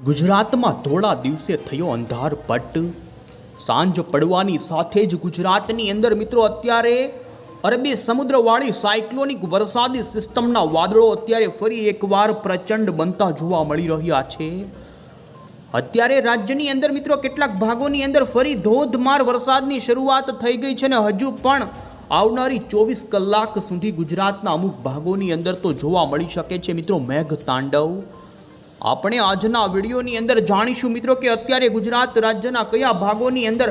ગુજરાતમાં ધોળા દિવસે થયો અંધારપટ સાંજ પડવાની સાથે જ ગુજરાતની અંદર મિત્રો અત્યારે અરબી સમુદ્રવાળી સાયક્લોનિક વરસાદી સિસ્ટમના વાદળો અત્યારે ફરી એકવાર પ્રચંડ બનતા જોવા મળી રહ્યા છે. અત્યારે રાજ્યની અંદર મિત્રો કેટલાક ભાગોની અંદર ફરી ધોધમાર વરસાદની શરૂઆત થઈ ગઈ છે ને હજુ પણ આવનારી ચોવીસ કલાક સુધી ગુજરાતના અમુક ભાગોની અંદર તો જોવા મળી શકે છે મિત્રો મેઘ તાંડવ આપણે આજના વિડીયોની અંદર જાણીશું મિત્રો કે અત્યારે ગુજરાત રાજ્યના કયા ભાગોની અંદર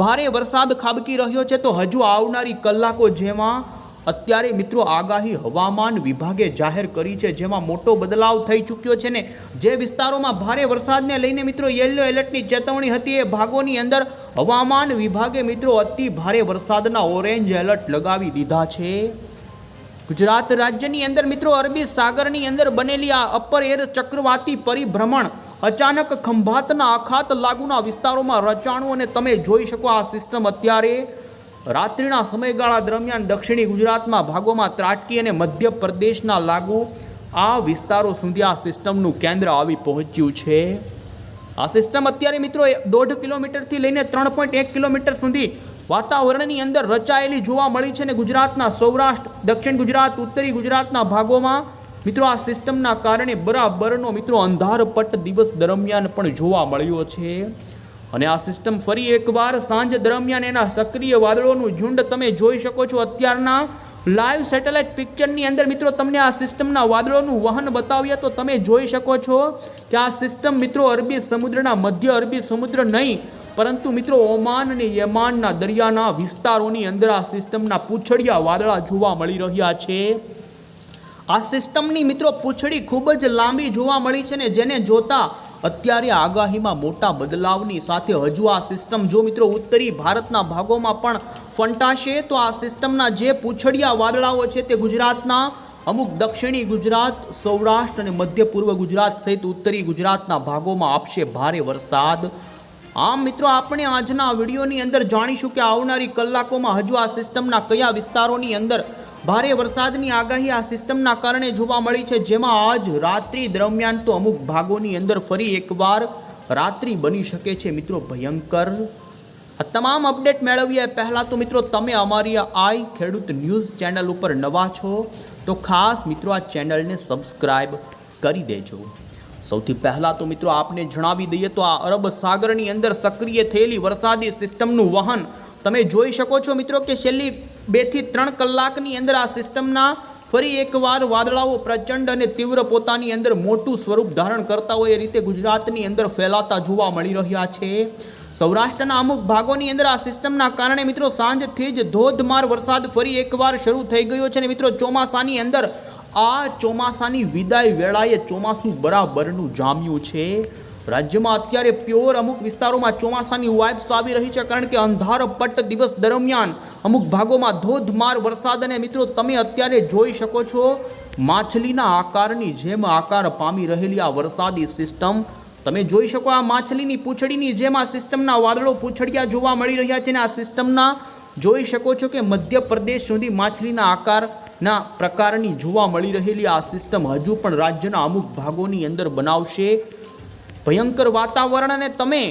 ભારે વરસાદ ખાબકી રહ્યો છે. તો હજુ આવનારી કલાકો જેમાં અત્યારે મિત્રો આગાહી હવામાન વિભાગે જાહેર કરી છે. જેમાં મોટો બદલાવ થઈ ચૂક્યો છે ને જે વિસ્તારોમાં ભારે વરસાદને લઈને મિત્રો યેલો એલર્ટની ચેતવણી હતી. એ ભાગોની અંદર હવામાન વિભાગે મિત્રો અતિ ભારે વરસાદના ઓરેન્જ એલર્ટ લગાવી દીધા છે. ગુજરાત રાજ્યની અંદર મિત્રો અરબી સાગરની અંદર બનેલી આ અપર એર ચક્રવાતી પરિભ્રમણ અચાનક ખંભાતના અખાત લાગુના વિસ્તારોમાં રચાણું અને તમે જોઈ શકો આ સિસ્ટમ અત્યારે રાત્રિના સમયગાળા દરમિયાન દક્ષિણી ગુજરાતમાં ભાગોમાં ત્રાટકી અને મધ્ય પ્રદેશના લાગુ આ વિસ્તારો સુધી આ સિસ્ટમનું કેન્દ્ર આવી પહોંચ્યું છે. આ સિસ્ટમ અત્યારે મિત્રો દોઢ કિલોમીટરથી લઈને ત્રણ પોઈન્ટ એક કિલોમીટર સુધી વાતાવરણની અંદર રચાયેલી જોવા મળી છે અને ગુજરાતના સૌરાષ્ટ્ર, દક્ષિણ ગુજરાત, ઉત્તરી ગુજરાતના ભાગોમાં, મિત્રો આ સિસ્ટમના કારણે બરાબરનો મિત્રો અંધારપટ દિવસ દરમિયાન પણ જોવા મળ્યો છે. અને આ સિસ્ટમ ફરી એકવાર સાંજ દરમિયાન એના સક્રિય વાદળોનું ઝુંડ તમે જોઈ શકો છો અત્યારના લાઈવ સેટેલાઇટ પિક્ચરની અંદર મિત્રો તમને આ સિસ્ટમના વાદળોનું વહન બતાવીએ તો તમે જોઈ શકો છો કે આ સિસ્ટમ મિત્રો અરબી સમુદ્રના મધ્ય અરબી સમુદ્ર નહીં પરંતુ મિત્રો, ઓમાન અને યમાનના દરિયાના વિસ્તારોની અંદર આ સિસ્ટમના પૂંછડિયા વાદળા જોવા મળી રહ્યા છે. આ સિસ્ટમની મિત્રો, પૂંછડી ખૂબ જ લાંબી જોવા મળી છે ને જેને જોતા અત્યારે આગાહીમાં મોટા બદલાવની સાથે હજુ આ સિસ્ટમ જો મિત્રો ઉત્તરી ભારતના ભાગોમાં પણ ફંટાશે, તો આ સિસ્ટમના જે પૂંછડિયા વાદળાઓ છે તે ગુજરાતના, અમુક દક્ષિણી ગુજરાત, સૌરાષ્ટ્ર અને મધ્ય પૂર્વ ગુજરાત સહિત ઉત્તરી ગુજરાતના ભાગોમાં આપશે ભારે વરસાદ. આમ મિત્રો, આપણે આજના વિડીયોની અંદર જાણીશું કે આવનારી કલાકોમાં હજુ આ સિસ્ટમના કયા વિસ્તારોની અંદર ભારે વરસાદની આગાહી આ સિસ્ટમના કારણે જોવા મળી છે, જેમાં આજ રાત્રિ દરમિયાન તો અમુક ભાગોની અંદર ફરી એકવાર રાત્રિ બની શકે છે મિત્રો, ભયંકર. આ તમામ અપડેટ મેળવીએ પહેલાં તો મિત્રો, તમે અમારી આઈ ખેડૂત ન્યૂઝ ચેનલ ઉપર નવા છો, તો ખાસ મિત્રો આ ચેનલને સબસ્ક્રાઈબ કરી દેજો. સૌથી પહેલાં તો મિત્રો આપને જણાવી દઈએ તો આ અરબ સાગરની અંદર સક્રિય થયેલી વરસાદી સિસ્ટમનું વહન તમે જોઈ શકો છો મિત્રો કે છેલ્લી બેથી ત્રણ કલાકની અંદર આ સિસ્ટમના ફરી એકવાર વાદળાઓ પ્રચંડ અને તીવ્ર પોતાની અંદર મોટું સ્વરૂપ ધારણ કરતા હોય એ રીતે ગુજરાતની અંદર ફેલાતા જોવા મળી રહ્યા છે. સૌરાષ્ટ્રના અમુક ભાગોની અંદર આ સિસ્ટમના કારણે મિત્રો સાંજથી જ ધોધમાર વરસાદ ફરી એકવાર શરૂ થઈ ગયો છે અને મિત્રો ચોમાસાની અંદર આ ચોમાસાની વિદાય વેળાએ ચોમાસું બરાબરનું જામ્યું છે. રાજ્યમાં અત્યારે પ્યોર અમુક વિસ્તારોમાં ચોમાસાની વાઇબ્સ આવી રહી છે, કારણ કે અંધારપટ્ટ દિવસ દરમિયાન અમુક ભાગોમાં ધોધમાર વરસાદ અને મિત્રો તમે અત્યારે જોઈ શકો છો, માછલીના આકારની જેમ આકાર પામી રહેલી આ વરસાદી સિસ્ટમ. તમે જોઈ શકો આ માછલીની પૂંછડીની જેમ આ સિસ્ટમના વાદળો પૂંછડિયા જોવા મળી રહ્યા છે અને આ સિસ્ટમના જોઈ શકો છો કે મધ્યપ્રદેશ સુધી માછલીના આકારના પ્રકારની જોવા મળી રહેલી આ સિસ્ટમ હજુ પણ રાજ્યના અમુક ભાગોની અંદર બનાવશે. ભયંકર વાતાવરણ અને તમે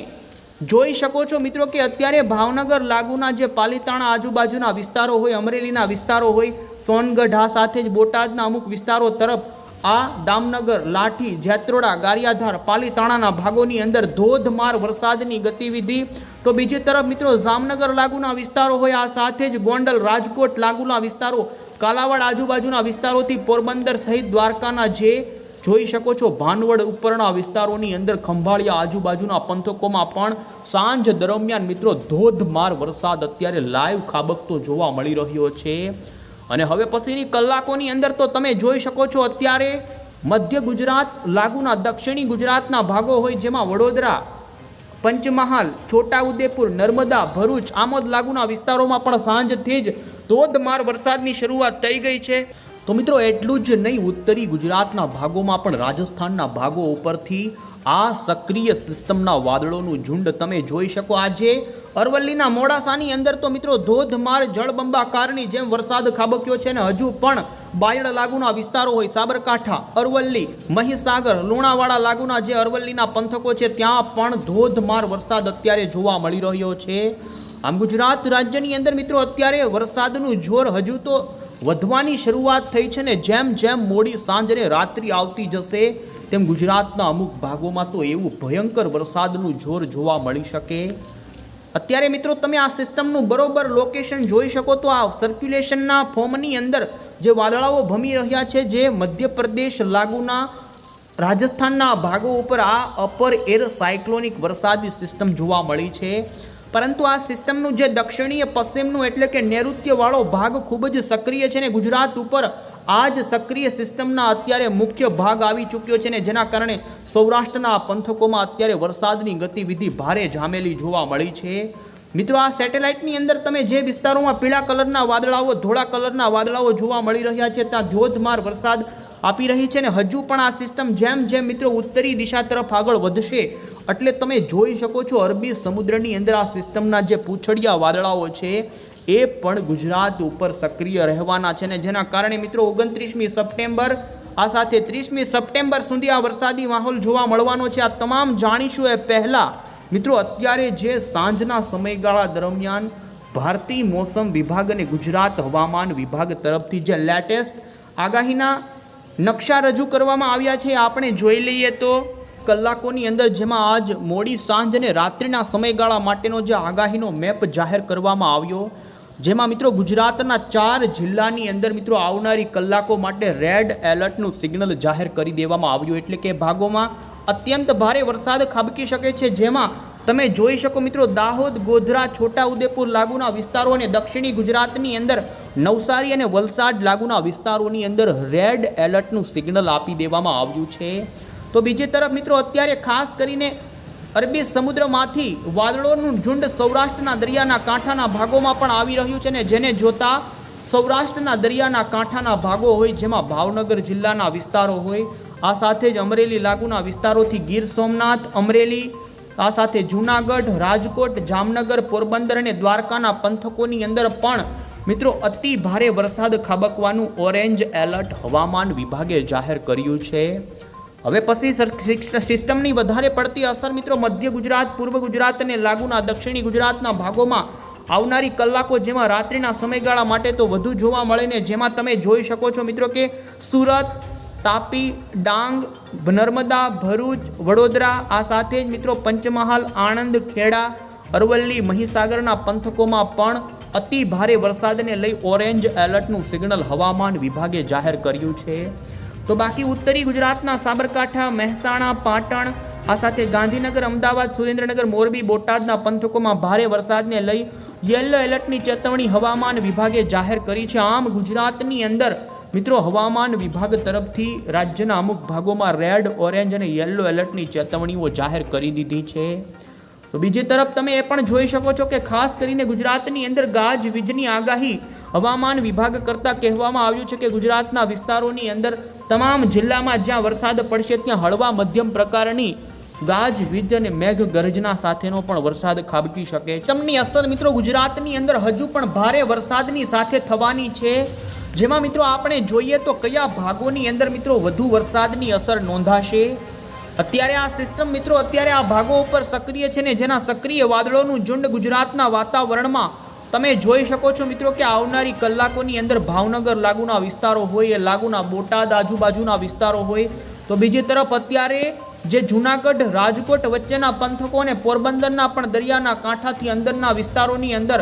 જોઈ શકો છો મિત્રો કે અત્યારે ભાવનગર લાગુના જે પાલીતાણા આજુબાજુના વિસ્તારો હોય, અમરેલીના વિસ્તારો હોય, સોનગઢ આ સાથે જ બોટાદના અમુક વિસ્તારો તરફ આ દામનગર, લાઠી, જેત્રોડા, ગારિયાધાર પાલીતાણાના ભાગોની અંદર ધોધમાર વરસાદની ગતિવિધિ. તો બીજી તરફ મિત્રો જામનગર લાગુના વિસ્તારો હોય, આ સાથે જ ગોંડલ, રાજકોટ લાગુના વિસ્તારો કાલાવાડ આજુબાજુના વિસ્તારોથી પોરબંદર સહિત દ્વારકાના જે જોઈ શકો છો ભાનવડ ઉપરના વિસ્તારોની અંદર ખંભાળિયા આજુબાજુના પંથકોમાં પણ સાંજ દરમિયાન મિત્રો ધોધમાર વરસાદ અત્યારે લાઈવ ખાબકતો જોવા મળી રહ્યો છે. અને હવે પછીની કલાકોની અંદર તો તમે જોઈ શકો છો, અત્યારે મધ્ય ગુજરાત, લાગુના દક્ષિણી ગુજરાતના ભાગો હોય, જેમાં વડોદરા પંચમહાલ, છોટાઉદેપુર, નર્મદા, ભરૂચ, આમોદ લાગુના વિસ્તારોમાં પણ સાંજથી જ ધોધમાર વરસાદની શરૂઆત થઈ ગઈ છે. તો મિત્રો, એટલું જ નહીં, ઉત્તરી ગુજરાતના ભાગોમાં પણ રાજસ્થાનના ભાગો ઉપરથી આ સક્રિય સિસ્ટમના વાદળોનું ઝુંડ તમે જોઈ શકો. આજે અરવલ્લીના મોડાસાની અંદર તો મિત્રો ધોધમાર જળબંબાકારની જેમ વરસાદ ખાબક્યો છે અને હજુ પણ બાયડ લાગુના વિસ્તારો હોય સાબરકાંઠા, અરવલ્લી, મહીસાગર, લુણાવાડા લાગુના જે અરવલ્લીના પંથકો છે, ત્યાં પણ ધોધમાર વરસાદ અત્યારે જોવા મળી રહ્યો છે. આમ ગુજરાત રાજ્યની અંદર મિત્રો અત્યારે વરસાદનું જોર હજુ તો વધવાની શરૂઆત થઈ છે ને જેમ જેમ મોડી સાંજને રાત્રિ આવતી જશે, તેમ ગુજરાતના અમુક ભાગોમાં તો એવું ભયંકર વરસાદનું જોર જોવા મળી શકે. અત્યારે મિત્રો તમે આ સિસ્ટમનું બરોબર લોકેશન જોઈ શકો તો આ સર્ક્યુલેશનના ફોર્મની અંદર જે વાદળાઓ ભમી રહ્યા છે, જે મધ્યપ્રદેશ લાગુના રાજસ્થાનના ભાગો ઉપર આ અપર એર સાયક્લોનિક વરસાદી સિસ્ટમ જોવા મળી છે. પરંતુ આ સિસ્ટમનું જે દક્ષિણીય પશ્ચિમનું એટલે કે નૈઋત્યવાળો ભાગ ખૂબ જ સક્રિય છે ને ગુજરાત ઉપર આ જ સક્રિય સિસ્ટમના અત્યારે મુખ્ય ભાગ આવી ચૂક્યો છે ને જેના કારણે સૌરાષ્ટ્રના પંથકોમાં અત્યારે વરસાદની ગતિવિધિ ભારે જામેલી જોવા મળી છે. મિત્રો, આ સેટેલાઇટની અંદર તમે જે વિસ્તારોમાં પીળા કલરના વાદળાઓ, ધોળા કલરના વાદળાઓ જોવા મળી રહ્યા છે, ત્યાં ધોધમાર વરસાદ આપી રહી છે ને હજુ પણ આ સિસ્ટમ જેમ જેમ મિત્રો ઉત્તરી દિશા તરફ આગળ વધશે એટલે તમે જોઈ શકો છો અરબી સમુદ્રની અંદર આ સિસ્ટમના જે પૂંછડિયા વાદળાઓ છે એ પણ ગુજરાત ઉપર સક્રિય રહેવાના છે ને જેના કારણે મિત્રો ઓગણત્રીસમી સપ્ટેમ્બર, આ સાથે ત્રીસમી સપ્ટેમ્બર સુધી આ વરસાદી માહોલ જોવા મળવાનો છે. આ તમામ જાણીશું એ પહેલાં મિત્રો અત્યારે જે સાંજના સમયગાળા દરમિયાન ભારતીય મોસમ વિભાગ અને ગુજરાત હવામાન વિભાગ તરફથી જે લેટેસ્ટ આગાહીના નકશા રજૂ કરવામાં આવ્યા છે આપણે જોઈ લઈએ તો કલાકોની અંદર જેમાં આજ મોડી સાંજ અને રાત્રિના સમયગાળા માટેનો જે આગાહીનો મેપ જાહેર કરવામાં આવ્યો જેમાં મિત્રો ગુજરાતના ચાર જિલ્લાની અંદર મિત્રો આવનારી કલાકો માટે રેડ એલર્ટનું સિગ્નલ જાહેર કરી દેવામાં આવ્યું. એટલે કે ભાગોમાં અત્યંત ભારે વરસાદ ખાબકી શકે છે. જેમાં તમે જોઈ શકો મિત્રો દાહોદ, ગોધરા, છોટાઉદેપુર લાગુના વિસ્તારો અને દક્ષિણી ગુજરાતની અંદર નવસારી અને વલસાડ લાગુના વિસ્તારોની અંદર રેડ એલર્ટનું સિગ્નલ આપી દેવામાં આવ્યું છે. તો બીજી તરફ મિત્રો અત્યારે ખાસ કરીને અરબી સમુદ્રમાંથી વાદળોનું ઝુંડ સૌરાષ્ટ્રના દરિયાના કાંઠાના ભાગોમાં પણ આવી રહ્યું છે ને જેને જોતા સૌરાષ્ટ્રના દરિયાના કાંઠાના ભાગો હોય, જેમાં ભાવનગર જિલ્લાના વિસ્તારો હોય, આ સાથે જ અમરેલી લાગુના વિસ્તારોથી ગીર સોમનાથ, અમરેલી, આ સાથે જૂનાગઢ, રાજકોટ, જામનગર, પોરબંદર અને દ્વારકાના પંથકોની અંદર પણ મિત્રો અતિ ભારે વરસાદ ખાબકવાનું ઓરેન્જ એલર્ટ હવામાન વિભાગે જાહેર કર્યું છે. હવે પછી સિસ્ટમની વધારે પડતી અસર મિત્રો મધ્ય ગુજરાત, પૂર્વ ગુજરાત અને લાગુના દક્ષિણી ગુજરાતના ભાગોમાં આવનારી કલાકો જેમાં રાત્રિના સમયગાળા માટે તો વધુ જોવા મળે ને જેમાં તમે જોઈ શકો છો મિત્રો કે સુરત, તાપી, ડાંગ, નર્મદા, ભરૂચ, વડોદરા, આ સાથે જ મિત્રો પંચમહાલ, આણંદ, ખેડા, અરવલ્લી, મહીસાગરના પંથકોમાં પણ અતિ ભારે વરસાદને લઈ ઓરેન્જ એલર્ટનું સિગ્નલ હવામાન વિભાગે જાહેર કર્યું છે. તો બાકી ઉત્તરી ગુજરાતના સાબરકાંઠા, મહેસાણા, પાટણ, આ સાથે ગાંધીનગર, અમદાવાદ, સુરેન્દ્રનગર, મોરબી, બોટાદના પંથકોમાં ભારે વરસાદને લઈ યલો એલર્ટની ચેતવણી હવામાન વિભાગે જાહેર કરી છે. આમ ગુજરાતની અંદર, મિત્રો, હવામાન વિભાગ તરફથી રાજ્યના અમુક ભાગોમાં રેડ, ઓરેન્જ અને યલો એલર્ટની ચેતવણીઓ જાહેર કરી દીધી છે. તો બીજી તરફ તમે એ પણ જોઈ શકો છો કે ખાસ કરીને ગુજરાતની અંદર ગાજ વીજની આગાહી હવામાન વિભાગ કરતાં કહેવામાં આવ્યું છે કે ગુજરાતના વિસ્તારોની અંદર તમામ જિલ્લામાં જ્યાં વરસાદ પડશે, ત્યાં હળવા મધ્યમ પ્રકારની ગાજ, વીજ અને મેઘ ગર્જના સાથેનો પણ વરસાદ ખાબકી શકે ચમની અસર મિત્રો ગુજરાતની અંદર હજુ પણ ભારે વરસાદની સાથે થવાની છે. જેમાં મિત્રો આપણે જોઈએ તો કયા ભાગોની અંદર મિત્રો વધુ વરસાદની અસર નોંધાશે? અત્યારે આ સિસ્ટમ મિત્રો, અત્યારે આ ભાગો ઉપર સક્રિય છે ને જેના સક્રિય વાદળોનું ઝુંડ ગુજરાતના વાતાવરણમાં, તમે જોઈ શકો છો મિત્રો કે આવનારી કલાકોની અંદર ભાવનગર લાગુના વિસ્તારો હોય એ લાગુના બોટાદ આજુબાજુના વિસ્તારો હોય. તો બીજી તરફ અત્યારે જે જૂનાગઢ, રાજકોટ વચ્ચેના પંથકો અને પોરબંદરના પણ દરિયાના કાંઠાથી અંદરના વિસ્તારોની અંદર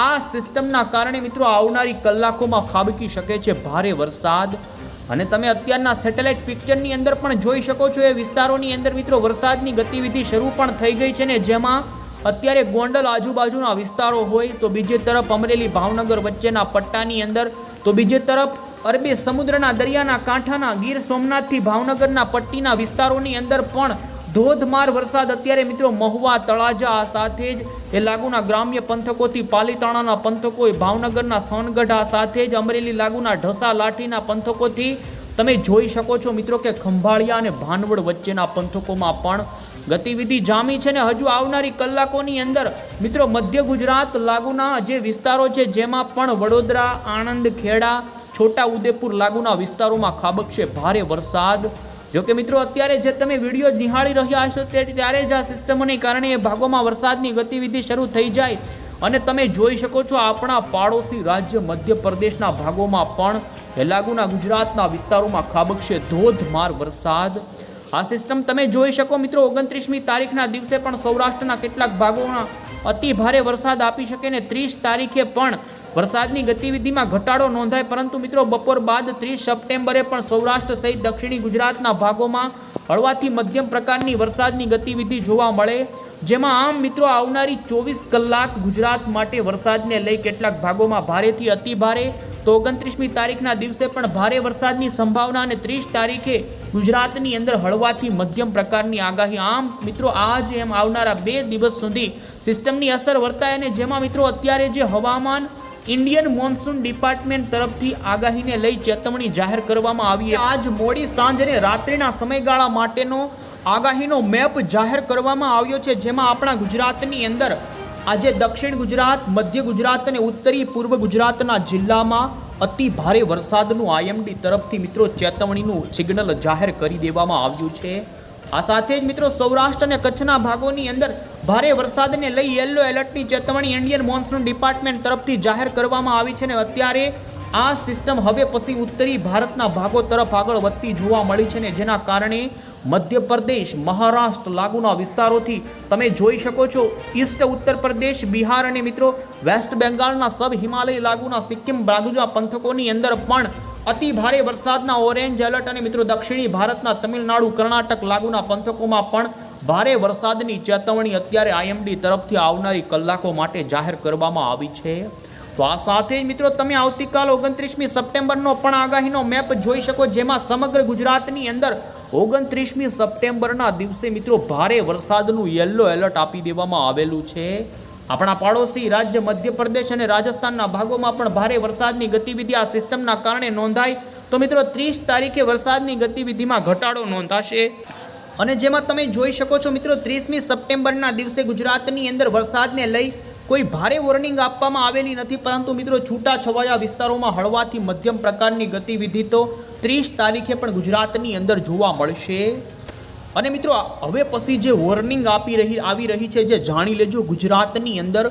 આ સિસ્ટમના કારણે મિત્રો આવનારી કલાકોમાં ખાબકી શકે છે. ભારે વરસાદ અને તમે અત્યારના સેટેલાઇટ પિક્ચરની અંદર પણ જોઈ શકો છો. એ વિસ્તારોની અંદર મિત્રો વરસાદની ગતિવિધિ શરૂ પણ થઈ ગઈ છે ને જેમાં અત્યારે ગોંડલ આજુબાજુના વિસ્તારો હોય તો બીજી તરફ અમરેલી, ભાવનગર વચ્ચેના પટ્ટાની અંદર, તો બીજી તરફ અરબી સમુદ્રના દરિયાના કાંઠાના ગીર સોમનાથથી ભાવનગરના પટ્ટીના વિસ્તારોની અંદર પણ ધોધમાર વરસાદ. અત્યારે મિત્રો મહુવા, તળાજા સાથે જ એ લાગુના ગ્રામ્ય પંથકોથી પાલીતાણાના પંથકો ભાવનગરના સોનગઢા સાથે જ અમરેલી લાગુના ઢસા લાઠીના પંથકોથી તમે જોઈ શકો છો મિત્રો કે ખંભાળિયા અને ભાનવડ વચ્ચેના પંથકોમાં પણ ગતિવિધિ જામી છે ને હજુ આવનારી કલાકોની અંદર મિત્રો મધ્ય ગુજરાત લાગુના જે વિસ્તારો છે જેમાં પણ વડોદરા, આણંદ, ખેડા, છોટા ઉદેપુર લાગુના વિસ્તારોમાં ખાબકશે ભારે વરસાદ. જો કે મિત્રો, અત્યારે જે તમે વીડિયો નિહાળી રહ્યા હશો તે ત્યારે જ આ સિસ્ટમોને કારણે એ ભાગોમાં વરસાદની ગતિવિધિ શરૂ થઈ જાય. અને તમે જોઈ શકો છો, આપણા પાડોશી રાજ્ય મધ્યપ્રદેશના ભાગોમાં પણ લાગુના ગુજરાતના વિસ્તારોમાં ખાબકશે ધોધમાર વરસાદ. આ સિસ્ટમ તમે જોઈ શકો મિત્રો, ઓગણત્રીસમી તારીખના દિવસે પણ સૌરાષ્ટ્રના કેટલાક ભાગોમાં અતિ ભારે વરસાદ આપી શકે ને ત્રીસ તારીખે પણ વરસાદની ગતિવિધિમાં ઘટાડો નોંધાય, પરંતુ મિત્રો બપોર બાદ ત્રીસ સપ્ટેમ્બરે પણ સૌરાષ્ટ્ર સહિત દક્ષિણી ગુજરાતના ભાગોમાં હળવાથી મધ્યમ પ્રકારની વરસાદની ગતિવિધિ જોવા મળે, જેમાં આમ મિત્રો આવનારી ચોવીસ કલાક ગુજરાત માટે વરસાદને લઈ કેટલાક ભાગોમાં ભારેથી અતિ ભારે તો ઓગણત્રીસમી તારીખના દિવસે પણ ભારે વરસાદની સંભાવના અને ત્રીસ તારીખે ગુજરાતની અંદર હળવાથી મધ્યમ પ્રકારની આગાહી. આમ મિત્રો આજ એમ આવનારા બે દિવસ સુધી સિસ્ટમની અસર વર્તાય અને જેમાં મિત્રો અત્યારે જે હવામાન ઇન્ડિયન મોન્સૂન ડિપાર્ટમેન્ટ તરફથી આગાહીને લઈ ચેતવણી જાહેર કરવામાં આવી આજ મોડી સાંજ અને રાત્રિના સમયગાળા માટેનો આગાહીનો મેપ જાહેર કરવામાં આવ્યો છે, જેમાં આપણા ગુજરાતની અંદર આજે દક્ષિણ ગુજરાત, મધ્ય ગુજરાત અને ઉત્તરી પૂર્વ ગુજરાતના જિલ્લામાં અતિ ભારે વરસાદનું આઈએમડી તરફથી મિત્રો ચેતવણીનું સિગ્નલ જાહેર કરી દેવામાં આવ્યું છે. આ સાથે જ મિત્રો સૌરાષ્ટ્ર અને કચ્છના ભાગોની અંદર ભારે વરસાદને લઈ યલો એલર્ટની ચેતવણી ઇન્ડિયન મોન્સૂન ડિપાર્ટમેન્ટ તરફથી જાહેર કરવામાં આવી છે અને અત્યારે આ સિસ્ટમ હવે પછી ઉત્તરી ભારતના ભાગો તરફ આગળ વધતી જોવા મળી છે ને જેના કારણે મધ્યપ્રદેશ, મહારાષ્ટ્ર લાગુના વિસ્તારોથી તમે જોઈ શકો છો. ઈસ્ટ ઉત્તર પ્રદેશ, બિહાર અને મિત્રો વેસ્ટ બેંગાલના સબ હિમાલય લાગુના સિક્કિમ બાજુના પંથકોની અંદર પણ અતિ ભારે વરસાદના ઓરેન્જ એલર્ટ અને મિત્રો દક્ષિણી ભારતના તમિલનાડુ કર્ણાટક લાગુના પંથકોમાં પણ ભારે વરસાદની ચેતવણી અત્યારે આઈએમડી તરફથી આવનારી કલાકો માટે જાહેર કરવામાં આવી છે. તો આ સાથે જ મિત્રો તમે આવતીકાલ ઓગણત્રીસમી સપ્ટેમ્બરનો પણ આગાહીનો મેપ જોઈ શકો, જેમાં સમગ્ર ગુજરાતની અંદર ઓગણત્રીસમી સપ્ટેમ્બરના દિવસે મિત્રો ભારે વરસાદનું યલો એલર્ટ આપી દેવામાં આવેલું છે. આપણા પાડોશી રાજ્ય મધ્યપ્રદેશ અને રાજસ્થાનના ભાગોમાં પણ ભારે વરસાદની ગતિવિધિ આ સિસ્ટમના કારણે નોંધાય તો મિત્રો ત્રીસ તારીખે વરસાદની ગતિવિધિમાં ઘટાડો નોંધાશે. અને જેમાં તમે જોઈ શકો છો મિત્રો, ત્રીસમી સપ્ટેમ્બરના દિવસે ગુજરાતની અંદર વરસાદને લઈ કોઈ ભારે વોર્નિંગ આપવામાં આવેલી નથી. પરંતુ મિત્રો છૂટા છવાયા વિસ્તારોમાં હળવાથી મધ્યમ પ્રકારની ગતિવિધિ તો ત્રીસ તારીખે પણ ગુજરાતની અંદર જોવા મળશે. અને મિત્રો, હવે પછી જે વોર્નિંગ આપી રહી, આવી રહી છે, જે જાણી લેજો, ગુજરાતની અંદર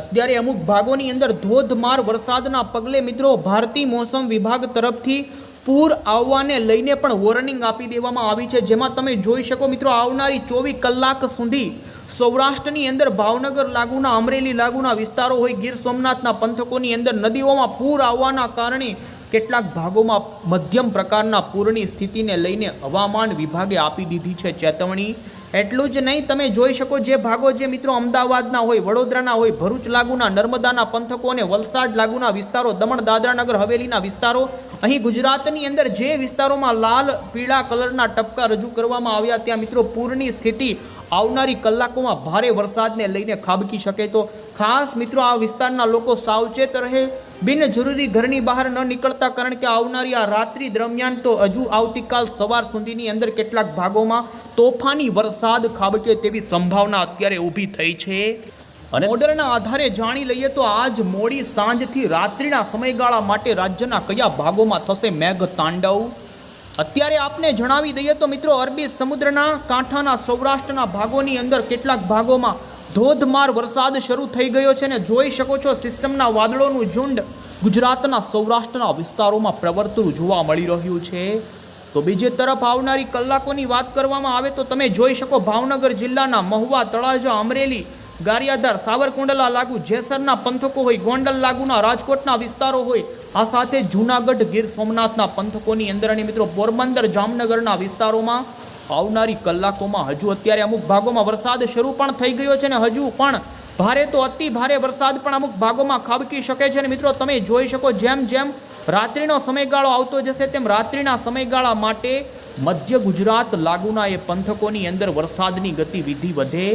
અત્યારે અમુક ભાગોની અંદર ધોધમાર વરસાદના પગલે મિત્રો, ભારતીય મોસમ વિભાગ તરફથી પૂર આવવાને લઈને પણ વોર્નિંગ આપી દેવામાં આવી છે. જેમાં તમે જોઈ શકો મિત્રો, આવનારી ચોવીસ કલાક સુધી સૌરાષ્ટ્રની અંદર ભાવનગર લાગુના, અમરેલી લાગુના વિસ્તારો હોય, ગીર સોમનાથના પંથકોની અંદર નદીઓમાં પૂર આવવાના કારણે કેટલાક ભાગોમાં મધ્યમ પ્રકારના પૂરની સ્થિતિને લઈને હવામાન વિભાગે આપી દીધી છે. ચેતવણી એટલું જ નહીં, તમે જોઈ શકો જે ભાગો જે મિત્રો અમદાવાદના હોય, વડોદરાના હોય, ભરૂચ લાગુના, નર્મદાના પંથકો અને વલસાડ લાગુના વિસ્તારો, દમણ, દાદરાનગર, હવેલીના વિસ્તારો, અહીં ગુજરાતની અંદર જે વિસ્તારોમાં લાલ, પીળા કલરના ટપકા રજૂ કરવામાં આવ્યા, ત્યાં મિત્રો પૂરની સ્થિતિ આવનારી કલાકોમાં ભારે વરસાદને લઈને ખાબકી શકે તો ખાસ મિત્રો આ વિસ્તારના લોકો સાવચેત રહે બિનજરૂરી ઘરની બહાર ન નીકળતા કારણ કે આવનારી આ રાત્રિ દરમિયાન તો હજુ આવતીકાલ સવાર સુધીની અંદર કેટલાક ભાગોમાં તોફાની વરસાદ ખાબકે તેવી સંભાવના અત્યારે ઊભી થઈ છે. અને ઓર્ડરના આધારે જાણી લઈએ તો આજ મોડી સાંજથી રાત્રિના સમયગાળા માટે રાજ્યના કયા ભાગોમાં થશે મેઘ તાંડવ? અત્યારે આપને જણાવી દઈએ તો મિત્રો અરબી સમુદ્રના કાંઠાના સૌરાષ્ટ્રના ભાગોની અંદર કેટલાક ભાગોમાં ધોધમાર વરસાદ શરૂ થઈ ગયો છે ને જોઈ શકો છો સિસ્ટમના વાદળોનું ઝુંડ ગુજરાતના સૌરાષ્ટ્રના વિસ્તારોમાં પ્રવર્તતું જોવા મળી રહ્યું છે. તો બીજી તરફ આવનારી કલાકોની વાત કરવામાં આવે તો તમે જોઈ શકો ભાવનગર જિલ્લાના મહુવા, તળાજા, અમરેલી, ગારિયાધાર, સાવરકુંડલા લાગુ, જેસરના પંથકો હોય, ગોંડલ લાગુના રાજકોટના વિસ્તારો હોય, આ સાથે જૂનાગઢ ગીર સોમનાથના પંથકોની અંદર અને મિત્રો પોરબંદર, જામનગરના વિસ્તારોમાં આવનારી કલાકોમાં હજુ અત્યારે અમુક ભાગોમાં વરસાદ શરૂ પણ થઈ ગયો છે ને હજુ પણ ભારે તો અતિ ભારે વરસાદ પણ અમુક ભાગોમાં ખાબકી શકે છે અને મિત્રો તમે જોઈ શકો જેમ જેમ રાત્રિનો સમયગાળો આવતો જશે તેમ રાત્રિના સમયગાળા માટે મધ્ય ગુજરાત લાગુના એ પંથકોની અંદર વરસાદની ગતિવિધિ વધે.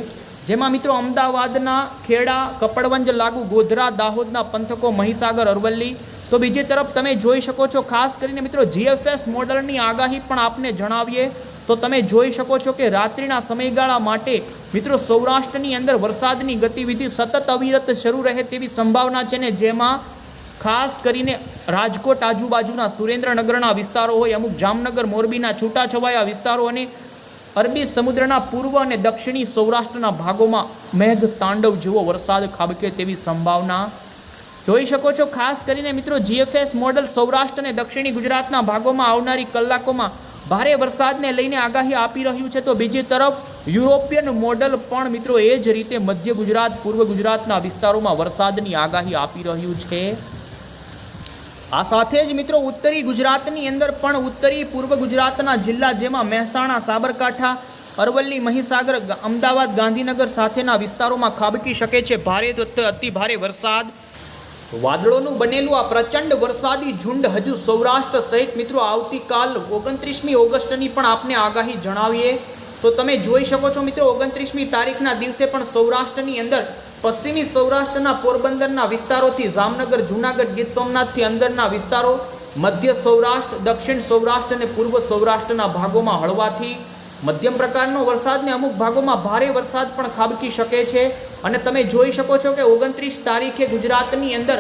જેમાં મિત્રો અમદાવાદના ખેડા, કપડવંજ, લાગુ, ગોધરા, દાહોદના પંથકો, મહીસાગર, અરવલ્લી. તો બીજી તરફ તમે જોઈ શકો છો ખાસ કરીને મિત્રો જીએફએસ મોડલની આગાહી પણ આપને જણાવીએ. તો તમે જોઈ શકો છો કે રાત્રિના સમયગાળા માટે મિત્રો સૌરાષ્ટ્રની અંદર વરસાદની ગતિવિધિ સતત અવિરત શરૂ રહે તેવી સંભાવના છે ને જેમાં ખાસ કરીને રાજકોટ આજુબાજુના સુરેન્દ્રનગરના વિસ્તારો હોય, અમુક જામનગર, મોરબીના છૂટાછવાયા વિસ્તારો અને અરબી સમુદ્રના પૂર્વ અને દક્ષિણી સૌરાષ્ટ્રના ભાગોમાં મેઘ તાંડવ જેવો વરસાદ ખાબકે તેવી સંભાવના. જોઈ શકો છો, ખાસ કરીને મિત્રો જીએફએસ મોડલ સૌરાષ્ટ્ર અને દક્ષિણી ગુજરાતના ભાગોમાં આવનારી કલાકોમાં ભારે વરસાદને લઈને આગાહી આપી રહ્યું છે. તો બીજી તરફ, યુરોપિયન મોડલ પણ મિત્રો એ જ રીતે મધ્ય ગુજરાત, પૂર્વ ગુજરાતના વિસ્તારોમાં વરસાદની આગાહી આપી રહ્યું છે. આ સાથે જ મિત્રો, ઉત્તરી ગુજરાતની અંદર પણ ઉત્તરી, પૂર્વ ગુજરાતના જિલ્લા જેમાં મહેસાણા, સાબરકાંઠા, અરવલ્લી, મહીસાગર, અમદાવાદ, ગાંધીનગર સાથેના વિસ્તારોમાં ખાબકી શકે છે. ભારે અતિ ભારે વરસાદ વાદળોનું બનેલું આ પ્રચંડ વરસાદી ઝુંડ હજુ સૌરાષ્ટ્ર સહિત મિત્રો આવતીકાલ ઓગણત્રીસમી ઓગસ્ટની પણ આપને આગાહી જણાવીએ. તો તમે જોઈ શકો છો મિત્રો ઓગણત્રીસમી તારીખના દિવસે પણ સૌરાષ્ટ્રની અંદર, પશ્ચિમી સૌરાષ્ટ્રના પોરબંદરના વિસ્તારોથી જામનગર, જૂનાગઢ, ગીર સોમનાથથી અંદરના વિસ્તારો, મધ્ય સૌરાષ્ટ્ર, દક્ષિણ સૌરાષ્ટ્ર અને પૂર્વ સૌરાષ્ટ્રના ભાગોમાં હળવાથી મધ્યમ પ્રકારનો વરસાદને અમુક ભાગોમાં ભારે વરસાદ પણ ખાબકી શકે છે. અને તમે જોઈ શકો છો કે ઓગણત્રીસ તારીખે ગુજરાતની અંદર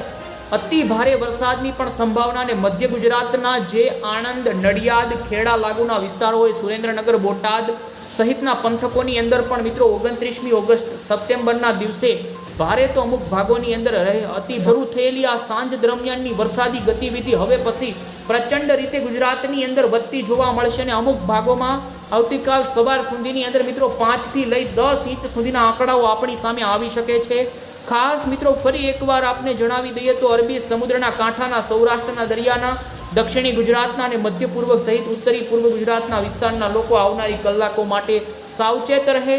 અતિ ભારે વરસાદની પણ સંભાવના અને મધ્ય ગુજરાતના જે આણંદ, નડિયાદ, ખેડા લાગુના વિસ્તારો હોય, સુરેન્દ્રનગર, બોટાદ સહિતના પંથકોની અંદર પણ મિત્રો ઓગણત્રીસમી ઓગસ્ટ સપ્ટેમ્બરના દિવસે ભારે તો અમુક ભાગોની અંદર રહે, અતિ શરૂ થયેલી આ સાંજ દરમિયાનની વરસાદી ગતિવિધિ હવે પછી પ્રચંડ રીતે ગુજરાતની અંદર વધતી જોવા મળશે અને અમુક ભાગોમાં આવતીકાલ સવાર સુધીની અંદર મિત્રો પાંચથી લઈ દસ ઇંચ સુધીના આંકડાઓ આપણી સામે આવી શકે છે. ખાસ મિત્રો ફરી એકવાર આપને જણાવી દઈએ તો અરબી સમુદ્રના કાંઠાના સૌરાષ્ટ્રના દરિયાના, દક્ષિણી ગુજરાતના અને મધ્ય પૂર્વ સહિત ઉત્તરી પૂર્વ ગુજરાતના વિસ્તારના લોકો આવનારી કલાકો માટે સાવચેત રહે.